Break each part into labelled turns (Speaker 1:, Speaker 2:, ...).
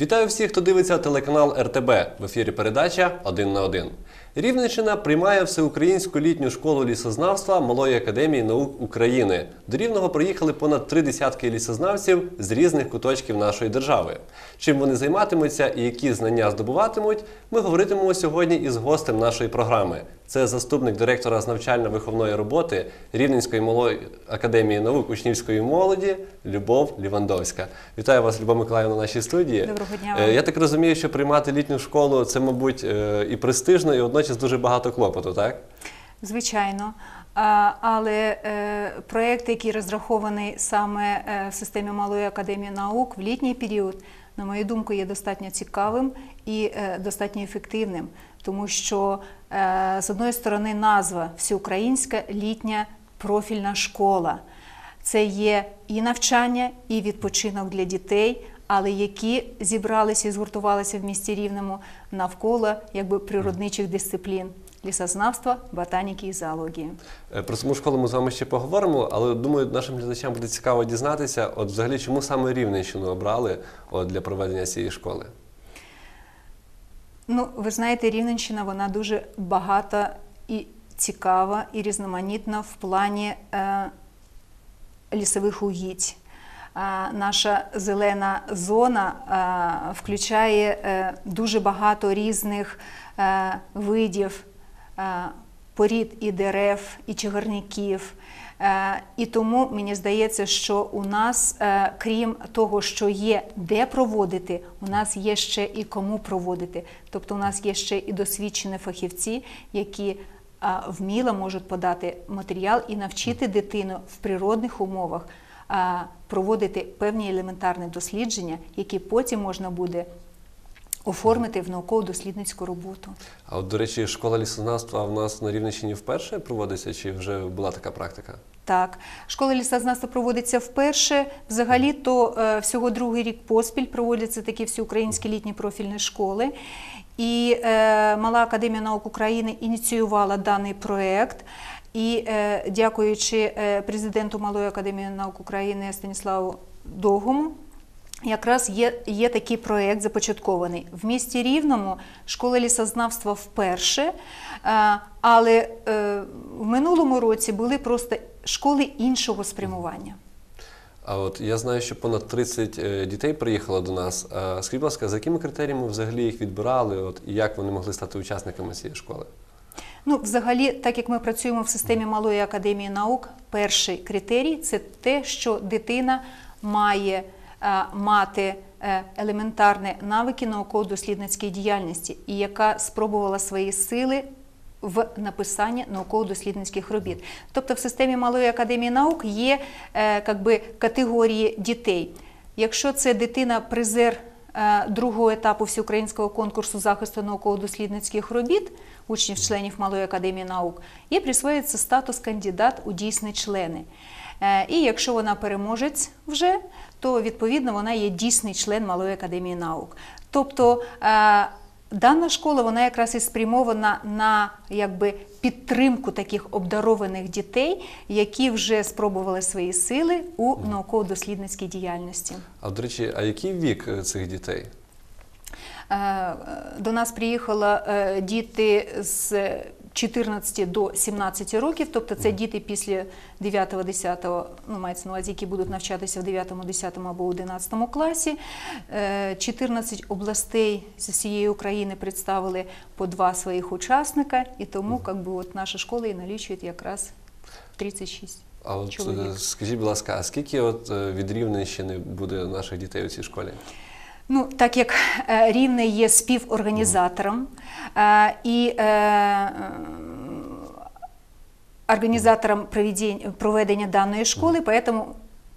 Speaker 1: Вітаю всіх, хто дивиться телеканал РТБ в ефірі передача «Один на один». Рівненщина приймає всеукраїнську літню школу лісознавства Малої академії наук України. До Рівного приїхали понад три десятки лісознавців з різних куточків нашої держави. Чим вони займатимуться і які знання здобуватимуть, ми говоритимемо сьогодні із гостем нашої програми. Це заступник директора з навчально-виховної роботи Рівненської малої академії наук учнівської молоді Любов Лівандовська. Вітаю вас, Любов Миколаївна, на нашій студії.
Speaker 2: Доброго дня
Speaker 1: Е,
Speaker 2: вам.
Speaker 1: Я так розумію, що приймати літню школу це, мабуть, е, і престижно, і водночас дуже багато клопоту, так?
Speaker 2: Звичайно. Але е, проєкт, який розрахований саме в системі Малої академії наук в літній період, на мою думку, є достатньо цікавим і достатньо ефективним, тому що е, з одної сторони назва Всеукраїнська літня профільна школа. Це є і навчання, і відпочинок для дітей, але які зібралися і згуртувалися в місті Рівному навколо якби природничих дисциплін лісознавства, ботаніки і зоології.
Speaker 1: Е, Про саму школу ми з вами ще поговоримо, але думаю, нашим глядачам буде цікаво дізнатися, от взагалі, чому саме Рівненщину обрали от, для проведення цієї школи.
Speaker 2: Ну, ви знаєте, Рівненщина вона дуже багата і цікава, і різноманітна в плані е, лісових угідь. Наша зелена зона е, включає е, дуже багато різних е, видів порід і дерев, і чагарників. Е, І тому мені здається, що у нас, е, крім того, що є де проводити, у нас є ще і кому проводити. Тобто, у нас є ще і досвідчені фахівці, які вміло можуть подати матеріал і навчити дитину в природних умовах проводити певні елементарні дослідження, які потім можна буде оформити в науково-дослідницьку роботу.
Speaker 1: А от, до речі, школа лісознавства в нас на Рівненщині вперше проводиться, чи вже була така практика?
Speaker 2: Так, школа лісознавства проводиться вперше. Взагалі, то е, всього другий рік поспіль проводяться такі всеукраїнські літні профільні школи. І е, Мала академія наук України ініціювала даний проект. І е, дякуючи е, президенту Малої академії наук України Станіславу Довгому, Якраз є, є такий проєкт започаткований в місті Рівному школа лісознавства вперше, е, але е, в минулому році були просто школи іншого спрямування.
Speaker 1: А от я знаю, що понад 30 е, дітей приїхало до нас. Скажіть, будь ласка, за якими критеріями взагалі їх відбирали, от, і як вони могли стати учасниками цієї школи?
Speaker 2: Ну, взагалі, так як ми працюємо в системі Малої академії наук, перший критерій це те, що дитина має мати е, елементарні навики науково-дослідницької діяльності, і яка спробувала свої сили в написанні науково-дослідницьких робіт. Тобто в системі Малої академії наук є е, категорії дітей. Якщо це дитина призер е, другого етапу всеукраїнського конкурсу захисту науково-дослідницьких робіт учнів-членів Малої академії наук, їй присвоюється статус кандидат у дійсні члени. Е, І якщо вона переможець вже, то відповідно вона є дійсний член Малої академії наук. Тобто е, дана школа вона якраз і спрямована на якби, підтримку таких обдарованих дітей, які вже спробували свої сили у науково-дослідницькій діяльності.
Speaker 1: А до речі, а який вік е, цих дітей?
Speaker 2: До нас приїхали діти з 14 до 17 років, тобто це діти після 9-10, ну мається на увазі, які будуть навчатися в 9, 10 або 11 класі. Е, 14 областей з всієї України представили по два своїх учасника, і тому как би, от наша школа і налічує якраз 36.
Speaker 1: А от
Speaker 2: Чоловік.
Speaker 1: е, скажіть, будь ласка, а скільки от е, від Рівненщини буде наших дітей у цій школі?
Speaker 2: Ну, так як е, Рівне є співорганізатором е, і е, організатором проведення даної школи, поэтому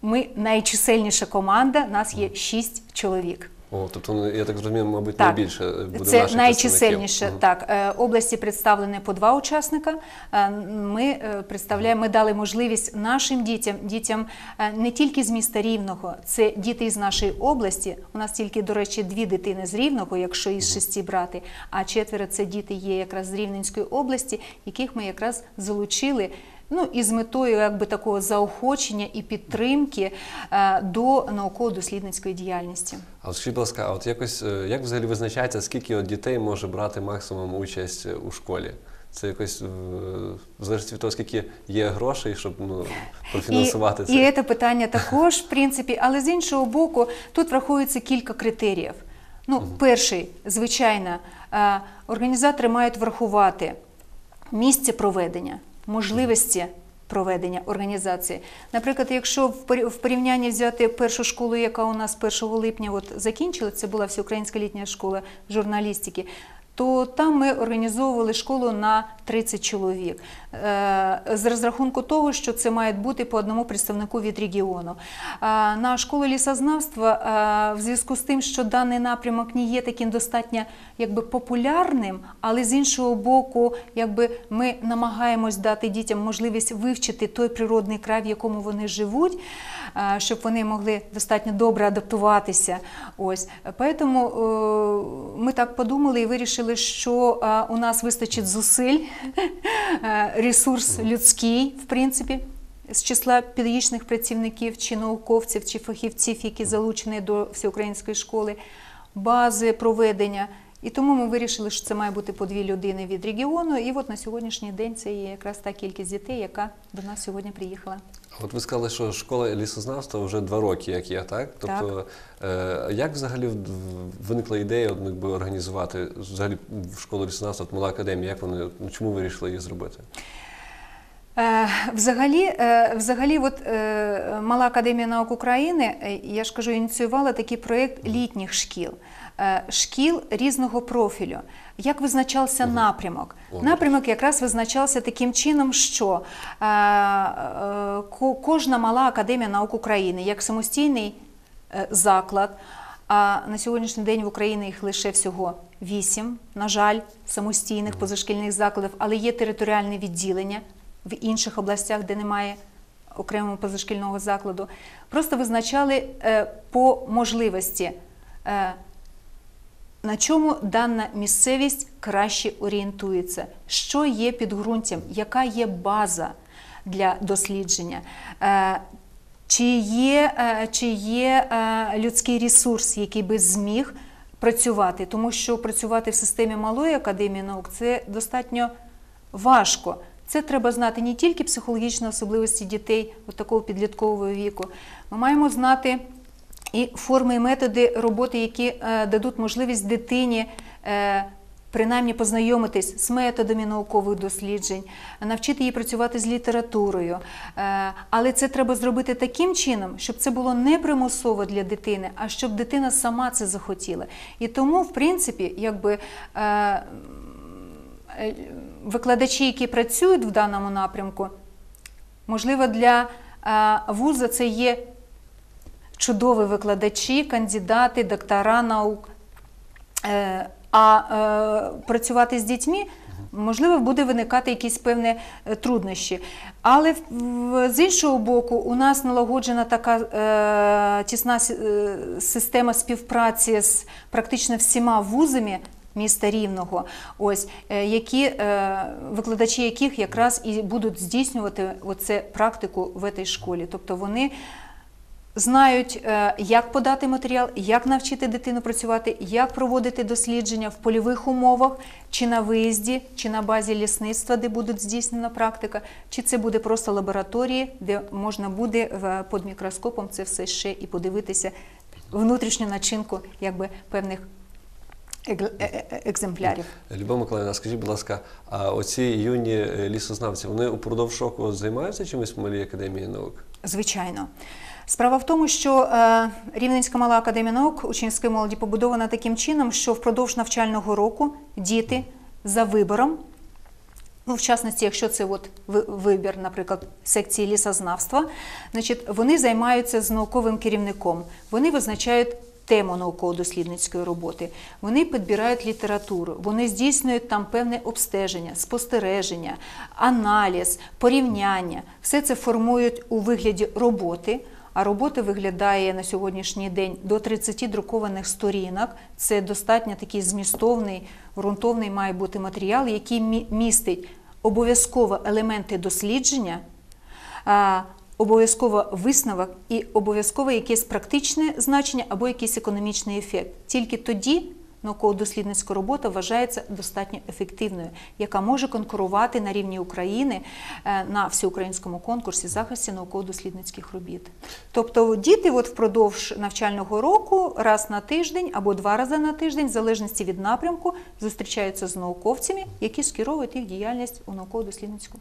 Speaker 2: ми найчисельніша команда, нас є шість чоловік.
Speaker 1: О, тобто, ну, я так зрозумів, мабуть,
Speaker 2: Так.
Speaker 1: найбільше е, буде
Speaker 2: Це
Speaker 1: наших
Speaker 2: найчисельніше.
Speaker 1: представників.
Speaker 2: Так, Е, області представлені по два учасника. Е, Ми представляємо, ми дали можливість нашим дітям, дітям не тільки з міста Рівного, це діти із нашої області. У нас тільки, до речі, дві дитини з Рівного, якщо із шести брати, а четверо це діти є якраз з Рівненської області, яких ми якраз залучили Ну і з метою якби такого заохочення і підтримки е, до науково-дослідницької діяльності.
Speaker 1: А скажіть, будь ласка, а от якось е, як взагалі визначається, скільки от дітей може брати максимум участь е, у школі? Це якось в залежності від того, скільки є грошей, щоб ну, профінансувати це.
Speaker 2: І, і це питання також, в принципі, але з іншого боку, тут враховується кілька критеріїв. Ну, перший, звичайно, організатори мають врахувати місце проведення, можливості проведення організації. Наприклад, якщо в порі- порівнянні взяти першу школу, яка у нас 1 липня от закінчила, це була всеукраїнська літня школа журналістики. То там ми організовували школу на 30 чоловік Е, з розрахунку того, що це має бути по одному представнику від регіону. Е, На школу лісознавства е, в зв'язку з тим, що даний напрямок не є таким достатньо якби популярним, але з іншого боку, якби ми намагаємось дати дітям можливість вивчити той природний край, в якому вони живуть, щоб вони могли достатньо добре адаптуватися. Ось Поэтому е, ми так подумали і вирішили, що е, у нас вистачить зусиль, е, ресурс людський, в принципі. З числа педагогічних працівників чи науковців, чи фахівців, які залучені до всеукраїнської школи, бази проведення. І тому ми вирішили, що це має бути по дві людини від регіону. І от на сьогоднішній день це є якраз та кількість дітей, яка до нас сьогодні приїхала.
Speaker 1: От ви сказали, що школа лісознавства вже два роки, як є, так? Тобто, Е, як взагалі виникла ідея от, якби, організувати взагалі школу лісознавства, от, мала академія, як вони, ну, чому вирішили її зробити?
Speaker 2: Е, Взагалі, е, взагалі, от е, Мала академія наук України, я ж кажу, ініціювала такий проєкт літніх шкіл, шкіл різного профілю. Як визначався напрямок? Напрямок якраз визначався таким чином, що ко- кожна мала академія наук України як самостійний заклад. А на сьогоднішній день в Україні їх лише всього вісім, на жаль, самостійних позашкільних закладів, але є територіальне відділення в інших областях, де немає окремого позашкільного закладу. Просто визначали е, по можливості, е, на чому дана місцевість краще орієнтується, що є підґрунтям, яка є база для дослідження. Е, чи є, чи є людський ресурс, який би зміг працювати, тому що працювати в системі малої академії наук це достатньо важко. Це треба знати не тільки психологічні особливості дітей от такого підліткового віку. Ми маємо знати і форми і методи роботи, які е, дадуть можливість дитині. Е, Принаймні познайомитись з методами наукових досліджень, навчити її працювати з літературою. Е, Але це треба зробити таким чином, щоб це було не примусово для дитини, а щоб дитина сама це захотіла. І тому, в принципі, якби викладачі, які працюють в даному напрямку, можливо, для е, вуза це є чудові викладачі, кандидати, доктора наук. Е, А е, працювати з дітьми, можливо, буде виникати якісь певні труднощі. Але з іншого боку, у нас налагоджена така тісна система співпраці з практично всіма вузами. Міста Рівного, ось е, які е, викладачі яких якраз і будуть здійснювати оце практику в цій школі. Тобто вони знають, е, як подати матеріал, як навчити дитину працювати, як проводити дослідження в польових умовах, чи на виїзді, чи на базі лісництва, де буде здійснена практика, чи це буде просто лабораторії, де можна буде під мікроскопом це все ще і подивитися внутрішню начинку якби певних екземплярів.
Speaker 1: Любов Миколаївна, скажіть, будь ласка, а оці юні е, лісознавці, вони упродовж року займаються чимось в малій академії наук?
Speaker 2: Звичайно. Справа в тому, що е, Рівненська мала академія наук учнівської молоді побудована таким чином, що впродовж навчального року діти за вибором, ну, в частності, якщо це от ви- вибір, наприклад, секції лісознавства, значить, вони займаються з науковим керівником. Вони визначають тему науково-дослідницької роботи, вони підбирають літературу, вони здійснюють там певне обстеження, спостереження, аналіз, порівняння. Все це формують у вигляді роботи. А робота виглядає на сьогоднішній день до 30 друкованих сторінок. Це достатньо такий змістовний, ґрунтовний має бути матеріал, який містить обов'язково елементи дослідження, обов'язково висновок і обов'язково якесь практичне значення або якийсь економічний ефект. Тільки тоді науково-дослідницька робота вважається достатньо ефективною, яка може конкурувати на рівні України е, на всеукраїнському конкурсі захисті науково-дослідницьких робіт. Тобто діти от впродовж навчального року раз на тиждень або два рази на тиждень, в залежності від напрямку, зустрічаються з науковцями, які скеровують їх діяльність у науково-дослідницьку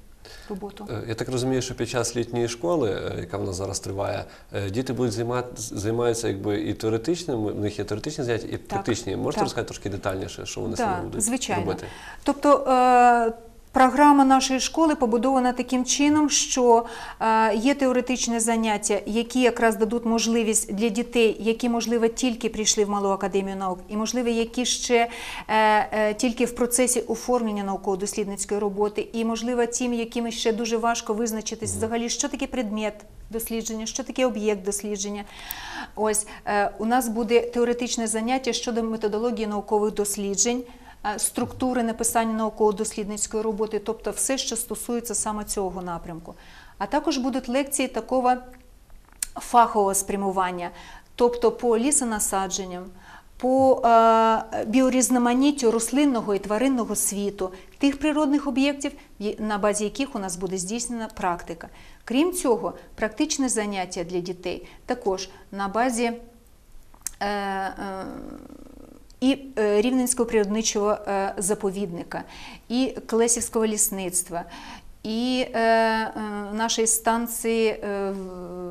Speaker 2: роботу.
Speaker 1: Е, Я так розумію, що під час літньої школи, е, яка в нас зараз триває, е, діти будуть займати, займаються якби і теоретичним, в них є теоретичні заняття, і практичні. Можете
Speaker 2: так.
Speaker 1: розказати трошки детальніше, що вони
Speaker 2: Да,
Speaker 1: саме будуть
Speaker 2: звичайно.
Speaker 1: робити?
Speaker 2: Тобто е, програма нашої школи побудована таким чином, що е, є теоретичні заняття, які якраз дадуть можливість для дітей, які, можливо, тільки прийшли в Малу академію наук, і, можливо, які ще е, е, тільки в процесі оформлення науково-дослідницької роботи, і, можливо, тим, яким ще дуже важко визначитись взагалі, що таке предмет дослідження, що таке об'єкт дослідження. Ось у нас буде теоретичне заняття щодо методології наукових досліджень, структури написання науково-дослідницької роботи, тобто все, що стосується саме цього напрямку. А також будуть лекції такого фахового спрямування, тобто по лісонасадженням, по е, біорізноманіттю рослинного і тваринного світу, тих природних об'єктів, на базі яких у нас буде здійснена практика. Крім цього, практичне заняття для дітей також на базі е, е, і е, Рівненського природничого е, заповідника, і Клесівського лісництва, і е, нашої станції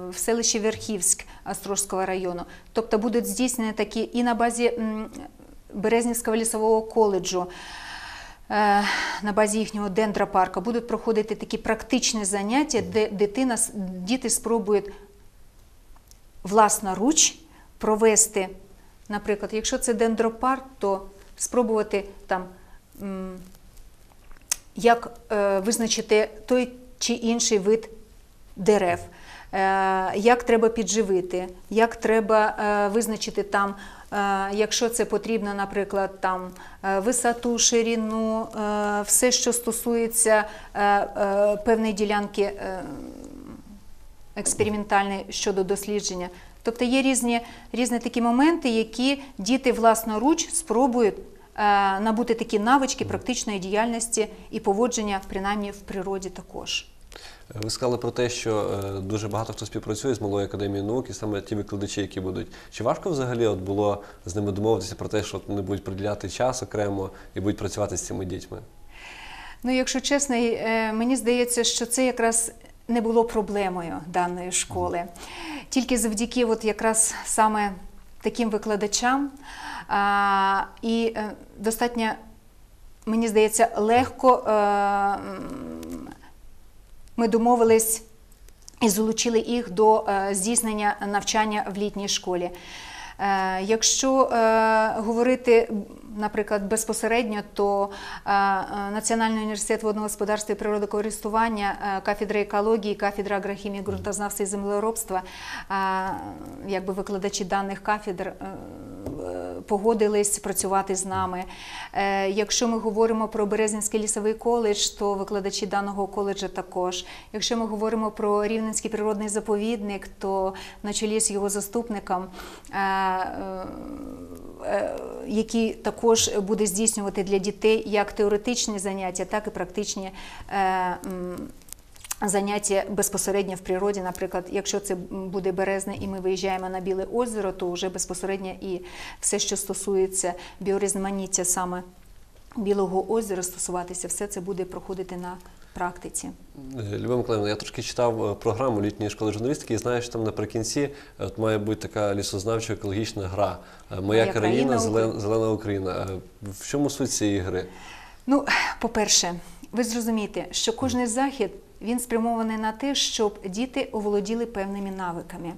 Speaker 2: в- селищі Верхівськ Острожського району. Тобто будуть здійснені такі і на базі Березнівського лісового коледжу. На базі їхнього дендропарка будуть проходити такі практичні заняття, де дитина, діти спробують власноруч провести, наприклад, якщо це дендропарк, то спробувати там, як е, визначити той чи інший вид дерев, е, як треба підживити, як треба е, визначити там. Якщо це потрібно, наприклад, там висоту, ширину, все, що стосується певної ділянки е, експериментальний щодо дослідження. Тобто є різні, різні такі моменти, які діти власноруч спробують е, набути такі навички практичної діяльності і поводження, принаймні в природі також.
Speaker 1: Е, Ви сказали про те, що е, дуже багато хто співпрацює з малою академією наук, і саме ті викладачі, які будуть. Чи важко взагалі от було з ними домовитися про те, що вони будуть приділяти час окремо і будуть працювати з цими дітьми?
Speaker 2: Ну, якщо чесно, мені здається, що це якраз не було проблемою даної школи. Тільки завдяки от якраз саме таким викладачам а, і е, достатньо, мені здається, легко е, ми домовились і залучили їх до е, здійснення навчання в літній школі. Якщо говорити, наприклад, безпосередньо, то е, е, Національний університет водного господарства і природокористування, е, кафедра екології, кафедра агрохімії, ґрунтознавства і землеробства, якби викладачі даних кафедр. Погодились працювати з нами. Якщо ми говоримо про Березнівський лісовий коледж, то викладачі даного коледжа також. Якщо ми говоримо про Рівненський природний заповідник, то на чолі з його заступником, е, який також буде здійснювати для дітей як теоретичні заняття, так і практичні. е, Заняття безпосередньо в природі, наприклад, якщо це буде березне і ми виїжджаємо на Біле озеро, то вже безпосередньо і все, що стосується біорізноманіття саме Білого озера, стосуватися, все це буде проходити на практиці.
Speaker 1: Любов Миколаївна, я трошки читав е, програму літньої школи журналістики і знаю, що там наприкінці е, от має бути така лісознавча екологічна гра. Е, Моя
Speaker 2: Моя
Speaker 1: країна,
Speaker 2: країна,
Speaker 1: зелена, зелена Україна. В чому суть цієї гри?
Speaker 2: Ну, по-перше, ви зрозумієте, що кожний захід він спрямований на те, щоб діти оволоділи певними навиками.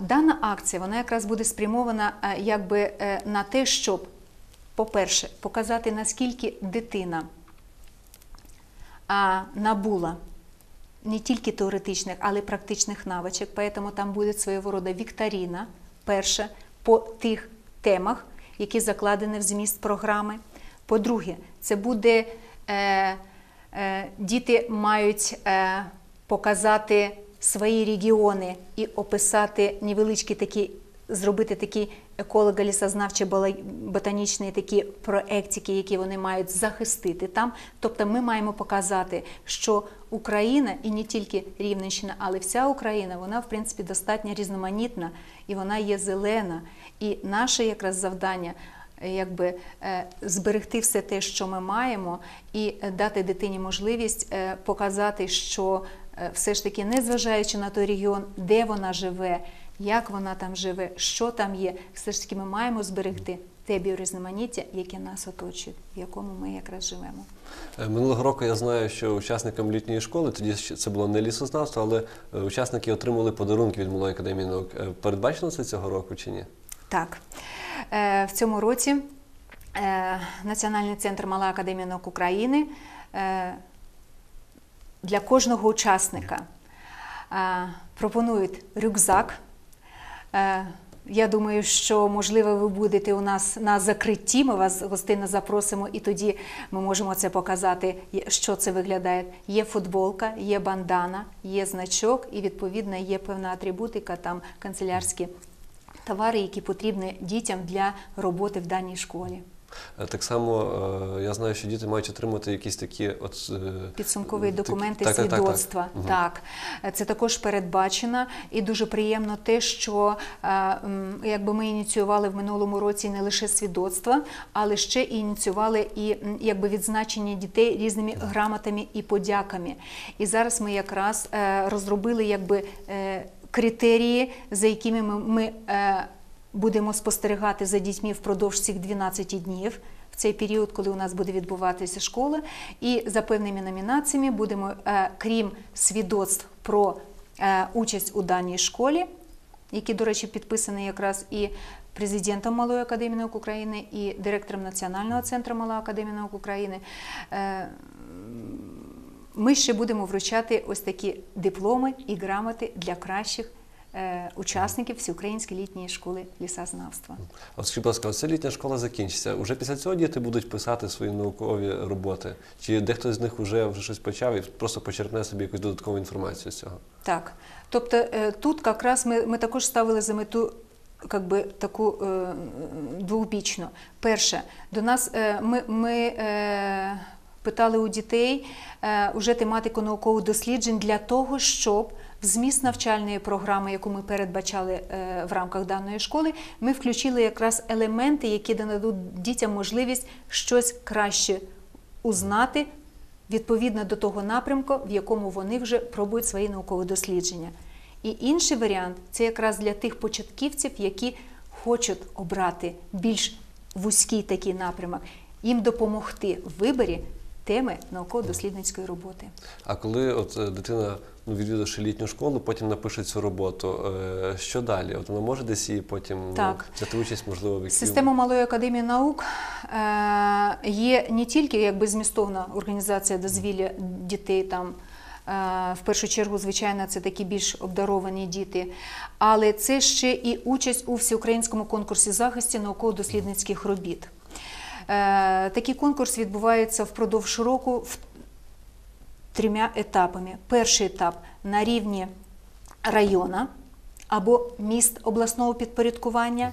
Speaker 2: Дана акція вона якраз буде спрямована якби на те, щоб, по-перше, показати наскільки дитина набула не тільки теоретичних, але й практичних навичок. Поэтому там буде свого роду вікторина, перша, по тих темах, які закладені в зміст програми. По-друге, це буде е, е, діти мають е, показати свої регіони і описати невеличкі такі, зробити такі еколого-лісознавчі ботанічні такі проектики, які вони мають захистити там. Тобто ми маємо показати, що Україна і не тільки Рівненщина, але вся Україна, вона в принципі достатньо різноманітна і вона є зелена. І наше якраз завдання е, якби е, зберегти все те, що ми маємо, і е, дати дитині можливість показати, що все ж таки, незважаючи на той регіон, де вона живе, як вона там живе, що там є, все ж таки ми маємо зберегти те біорізноманіття, яке нас оточує, в якому ми якраз живемо.
Speaker 1: Е, Минулого року я знаю, що учасникам літньої школи, тоді це було не лісознавство, але е, учасники отримали подарунки від Малої академії наук. Е, Передбачено це цього року чи ні?
Speaker 2: Так, в цьому році Національний центр Мала Академія наук України для кожного учасника пропонують рюкзак. Е, Я думаю, що можливо ви будете у нас на закритті. Ми вас гостинно запросимо, і тоді ми можемо це показати, що це виглядає. Є футболка, є бандана, є значок, і відповідно є певна атрибутика, там канцелярські товари, які потрібні дітям для роботи в даній школі.
Speaker 1: Е, Так само е, я знаю, що діти мають отримати якісь такі от е,
Speaker 2: Підсумкові документи,
Speaker 1: так, так, так, так.
Speaker 2: свідоцтва. Так, це також передбачено, і дуже приємно те, що якби ми ініціювали в минулому році не лише свідоцтва, але ще і ініціювали і якби відзначення дітей різними грамотами і подяками. І зараз ми якраз розробили якби критерії, за якими ми. ми Будемо спостерігати за дітьми впродовж цих 12 днів в цей період, коли у нас буде відбуватися школа. І за певними номінаціями будемо, е, крім свідоцтв про е, участь у даній школі, які, до речі, підписані якраз і президентом Малої академії наук України, і директором Національного центру Мала академії наук України. е, Ми ще будемо вручати ось такі дипломи і грамоти для кращих учасників всеукраїнської літньої школи лісознавства.
Speaker 1: От скажіть, будь ласка, оця літня школа закінчиться. Уже після цього діти будуть писати свої наукові роботи? Чи дехто з них вже, вже щось почав і просто почерпне собі якусь додаткову інформацію з цього?
Speaker 2: Так. Тобто е, тут якраз ми, ми також ставили за мету как би, таку е, двобічну. Перше, до нас е, ми, ми е, питали у дітей е, уже тематику наукових досліджень для того, щоб в зміст навчальної програми, яку ми передбачали е, в рамках даної школи, ми включили якраз елементи, які дадуть дітям можливість щось краще узнати відповідно до того напрямку, в якому вони вже пробують свої наукові дослідження. І інший варіант це якраз для тих початківців, які хочуть обрати більш вузький такий напрямок, їм допомогти в виборі теми науково-дослідницької роботи.
Speaker 1: А коли от е, дитина, ну, відвідавши літню школу, потім напише цю роботу, е, що далі? От вона може десь її потім
Speaker 2: Так.
Speaker 1: ну, взяти участь, можливо, в якій-
Speaker 2: Система Малої академії наук е, є не тільки якби змістовна організація дозвілля дітей там. В першу чергу, звичайно, це такі більш обдаровані діти, але це ще і участь у всеукраїнському конкурсі захисті науково-дослідницьких робіт. Е, Такий конкурс відбувається впродовж року трьома етапами. Перший етап на рівні района або міст обласного підпорядкування.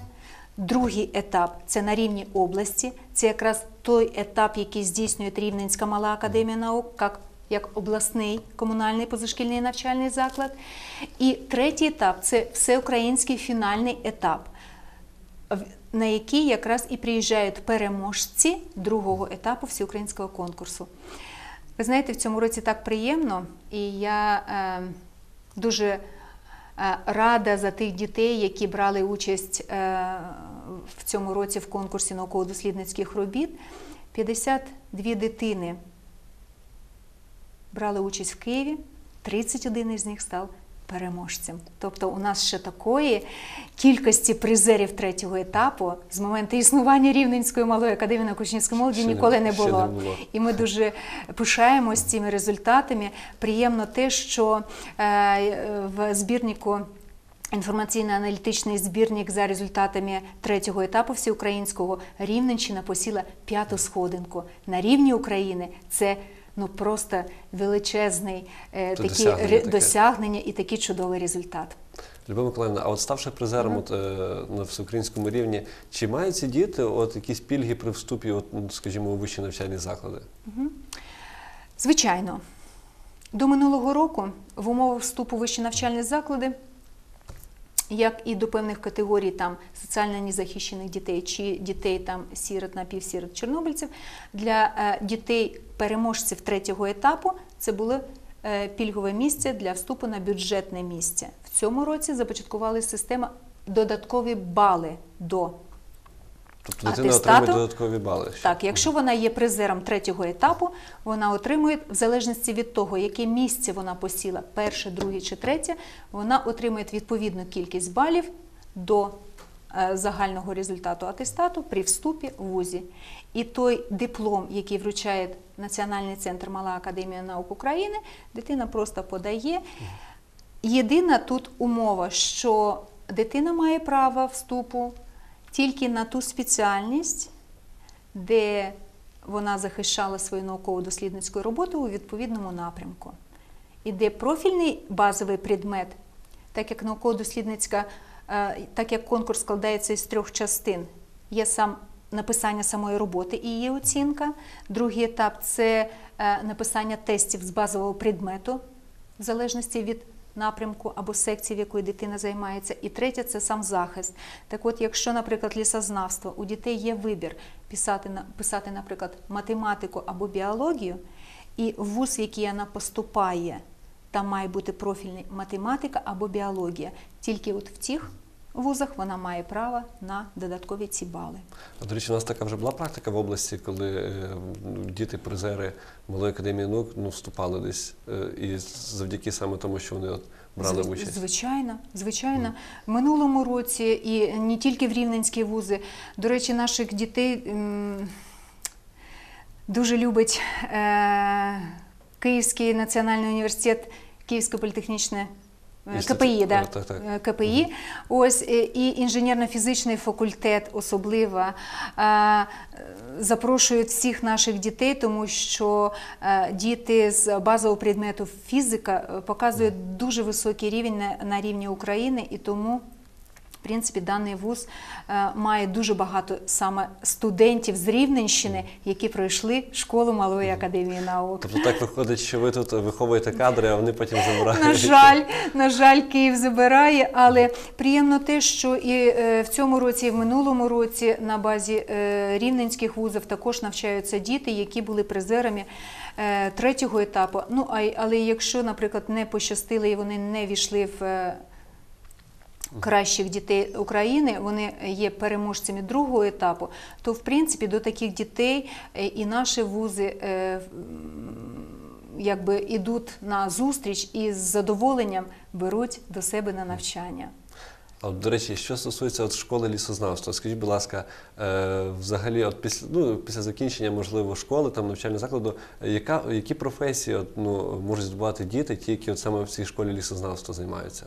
Speaker 2: Другий етап це на рівні області. Це якраз той етап, який здійснює Рівненська мала академія наук, як, як обласний комунальний позашкільний навчальний заклад. І третій етап це всеукраїнський фінальний етап, на який якраз і приїжджають переможці другого етапу всеукраїнського конкурсу. Ви знаєте, в цьому році так приємно, і я е, дуже е, рада за тих дітей, які брали участь е, в цьому році в конкурсі науково-дослідницьких робіт. 52 дитини брали участь в Києві, 31 із них став переможцем. Тобто у нас ще такої кількості призерів третього етапу з моменту існування Рівненської малої академії науково-учнівської молоді
Speaker 1: Ще
Speaker 2: ніколи не було.
Speaker 1: не було.
Speaker 2: І ми дуже пишаємось цими результатами. Приємно те, що е, в збірнику. Інформаційно-аналітичний збірник за результатами третього етапу всеукраїнського Рівненщина посіла п'яту сходинку. На рівні України це ну просто величезний е, такі
Speaker 1: досягнення
Speaker 2: ре-
Speaker 1: таке.
Speaker 2: досягнення і такий чудовий результат.
Speaker 1: Любов Миколаївна, а от ставши призером от, е, на всеукраїнському рівні, чи мають ці діти от якісь пільги при вступі, от, ну, скажімо, у вищі навчальні заклади?
Speaker 2: Звичайно, до минулого року в умовах вступу в вищі навчальні заклади, як і до певних категорій там соціально незахищених дітей чи дітей там сірот, напівсірот, чорнобильців, для е, дітей переможців третього етапу це було е, пільгове місце для вступу на бюджетне місце. В цьому році започаткували система додаткові бали до
Speaker 1: Тобто дитина
Speaker 2: Атестату?
Speaker 1: отримує додаткові бали. ще?
Speaker 2: Так, якщо вона є призером третього етапу, вона отримує, в залежності від того, яке місце вона посіла, перше, друге чи третє, вона отримує відповідну кількість балів до е, загального результату атестату при вступі в ВУЗі. І той диплом, який вручає Національний центр Мала Академія наук України, дитина просто подає. Єдина тут умова, що дитина має право вступу тільки на ту спеціальність, де вона захищала свою науково-дослідницьку роботу у відповідному напрямку. І де профільний базовий предмет, так як науково-дослідницька, е, так як конкурс складається із трьох частин, є сам написання самої роботи і її оцінка. Другий етап це е, написання тестів з базового предмету, в залежності від напрямку або секції, в якої дитина займається. І третє це сам захист. Так от, якщо, наприклад, лісознавство, у дітей є вибір писати, писати, наприклад, математику або біологію, і вуз, в який вона поступає, там має бути профільний математика або біологія. Тільки от в тих вузах вона має право на додаткові ці бали.
Speaker 1: А, до речі, у нас така вже була практика в області, коли е, діти-призери Малої академії наук ну, вступали десь, е, і завдяки саме тому, що вони от брали
Speaker 2: Зв-
Speaker 1: участь.
Speaker 2: Звичайно, звичайно. В минулому році і не тільки в рівненські вузи. До речі, наших дітей м, дуже любить е, Київський національний університет, Київське політехнічне. Е. КПІ, да.
Speaker 1: Так, так.
Speaker 2: КПІ, КПІ, ось е, і інженерно-фізичний факультет особливо е, запрошують всіх наших дітей, тому що е, діти з базового предмету фізика е, показують дуже високий рівень на, на рівні України, і тому. В принципі, даний вуз е, має дуже багато саме студентів з Рівненщини, які пройшли школу Малої академії наук.
Speaker 1: Тобто так виходить, що ви тут виховуєте кадри, а вони потім забирають.
Speaker 2: На жаль, на жаль, Київ забирає, але приємно те, що і е, в цьому році, і в минулому році на базі е, рівненських вузів також навчаються діти, які були призерами третього етапу. Ну а але якщо, наприклад, не пощастили і вони не війшли в кращих дітей України, вони є переможцями другого етапу, то в принципі до таких дітей е, і наші вузи е, якби ідуть на зустріч і з задоволенням беруть до себе на навчання.
Speaker 1: А до речі, що стосується от школи лісознавства, скажіть, будь ласка, е, взагалі, от після, ну, після закінчення, можливо, школи, там навчального закладу, яка, які професії от, ну, можуть здобувати діти, ті, які от саме в цій школі лісознавства займаються?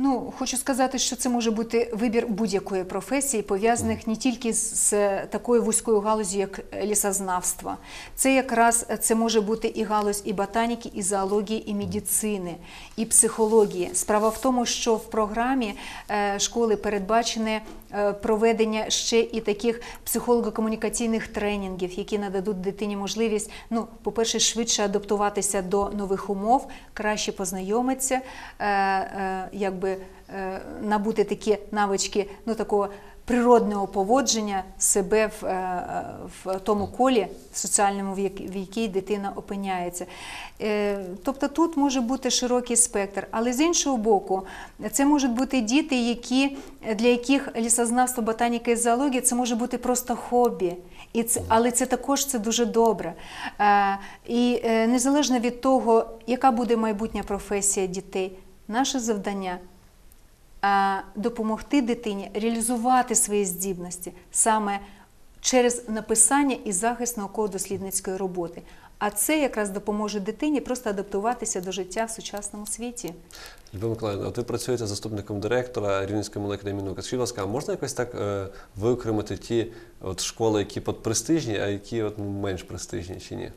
Speaker 2: Ну, хочу сказати, що це може бути вибір будь-якої професії, пов'язаних не тільки з, такою вузькою галузю, як лісознавство. Це якраз це може бути і галузь і ботаніки, і зоології, і медицини, і психології. Справа в тому, що в програмі е, школи передбачене проведення ще і таких психолого-комунікаційних тренінгів, які нададуть дитині можливість, ну, по-перше, швидше адаптуватися до нових умов, краще познайомитися, е, е, якби е, набути такі навички ну, такого природного поводження себе в, е, в тому колі соціальному, в якій дитина опиняється. Е, Тобто тут може бути широкий спектр, але з іншого боку, це можуть бути діти, які, для яких лісознавство, ботаніка і зоологія це може бути просто хобі. І це, але це також це дуже добре. Е, і незалежно від того, яка буде майбутня професія дітей, наше завдання допомогти дитині реалізувати свої здібності саме через написання і захист науково-дослідницької роботи. А це якраз допоможе дитині просто адаптуватися до життя в сучасному світі.
Speaker 1: Любов Миколаївна, от ви працюєте заступником директора Рівненської малої академії наук. Скажіть, ласка, а можна якось так е, виокремити ті от, школи, які от, а які от, ну, менш престижні чи ні?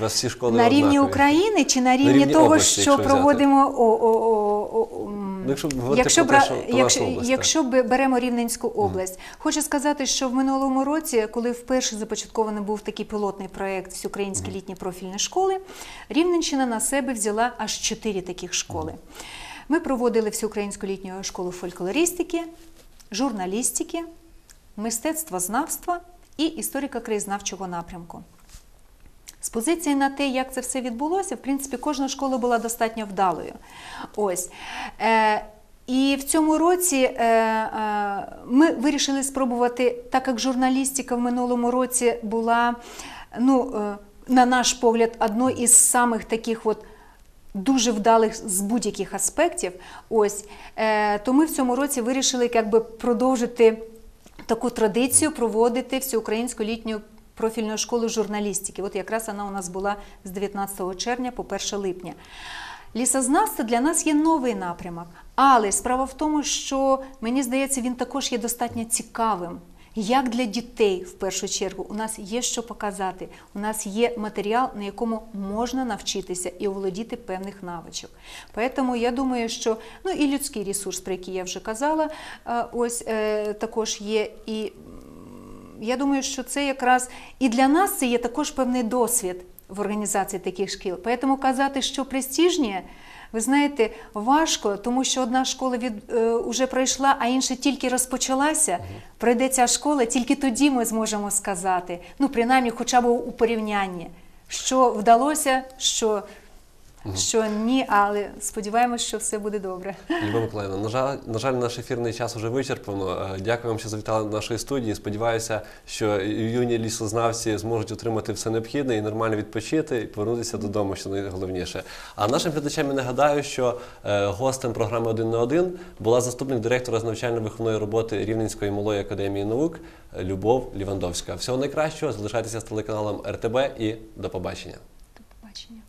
Speaker 1: У вас всі школи
Speaker 2: на рівні
Speaker 1: однакові?
Speaker 2: України чи на рівні,
Speaker 1: рівні
Speaker 2: того,
Speaker 1: області,
Speaker 2: що
Speaker 1: якщо взяти.
Speaker 2: проводимо о, о, о, о,
Speaker 1: Ну, якщо
Speaker 2: якщо,
Speaker 1: про що
Speaker 2: якщо,
Speaker 1: область,
Speaker 2: якщо б- беремо Рівненську область, хочу сказати, що в минулому році, коли вперше започаткований був такий пілотний проєкт Всеукраїнські літні профільні школи, Рівненщина на себе взяла аж чотири таких школи. Ми проводили Всеукраїнську літню школу фольклористики, журналістики, мистецтвознавства і історико-краєзнавчого напрямку. З позиції на те, як це все відбулося, в принципі, кожна школа була достатньо вдалою. Ось. Е, і в цьому році е, е, ми вирішили спробувати, так як журналістика в минулому році була, ну, е, на наш погляд, одною із самих таких от дуже вдалих з будь-яких аспектів. Ось, то ми в цьому році вирішили якби, продовжити таку традицію проводити всеукраїнську літню профільну школу журналістики. От якраз вона у нас була з 19 червня по 1 липня. Лісознавство для нас є новий напрямок, але справа в тому, що мені здається, він також є достатньо цікавим. Як для дітей, в першу чергу, у нас є що показати, у нас є матеріал, на якому можна навчитися і оволодіти певних навичок. Тому я думаю, що ну і людський ресурс, про який я вже казала, е, ось е, також є. І я думаю, що це якраз і для нас це є також певний досвід в організації таких шкіл. Тому казати, що престижні, ви знаєте, важко, тому що одна школа від е, уже пройшла, а інша тільки розпочалася. Пройде ця школа, тільки тоді ми зможемо сказати, ну принаймні, хоча б у порівнянні, що вдалося, що, що ні, але сподіваємось, що все буде добре.
Speaker 1: Люба Миколаївна, на жаль, на жаль, наш ефірний час вже вичерпано. Е, Дякую вам, що завітали до нашої студії. Сподіваюся, що юні лісознавці зможуть отримати все необхідне і нормально відпочити і повернутися додому, що найголовніше. А нашим глядачам я нагадаю, що е, гостем програми один на один була заступник директора з навчально-виховної роботи Рівненської малої академії наук Любов Лівандовська. Всього найкращого, залишайтеся з телеканалом РТБ і до побачення.
Speaker 2: До побачення.